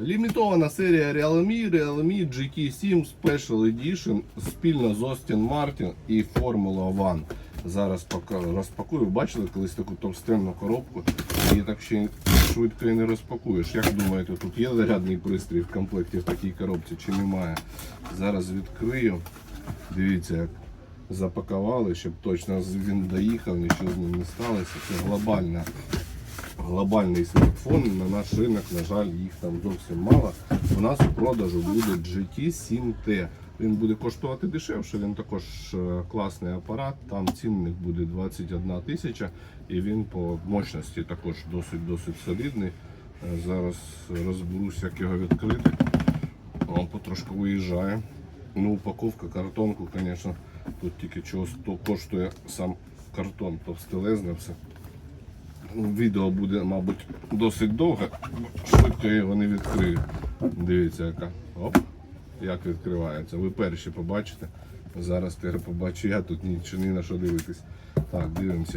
Лімітована серія Realme, Realme GT7 Special Edition спільно з Austin Martin і Formula One. Зараз розпакую. Бачили колись таку товстенну коробку? Її так ще швидко і не розпакуєш. Як думаєте, тут є зарядний пристрій в комплекті в такій коробці чи немає? Зараз відкрию. Дивіться, як запакували, щоб точно він доїхав, нічого з ним не сталося. Це глобальна глобальний смартфон. На наш ринок, на жаль, їх там зовсім мало. У нас у продажу буде GT 7T. Він буде коштувати дешевше, він також е, класний апарат. Там цінник буде 21 тисяча і він по мощності також досить досить солідний. Е, Зараз розберусь, як його відкрити. О, потрошку виїжджає. Ну, упаковка, картонку, звісно, тут тільки чого коштує сам картон, товстелезне все. Відео буде, мабуть, досить довге, швидко я його не відкрию. Дивіться, яка. Оп, як відкривається. Ви перші побачите. Зараз тепер побачу я тут нічого ні на що дивитись. Так, дивимося.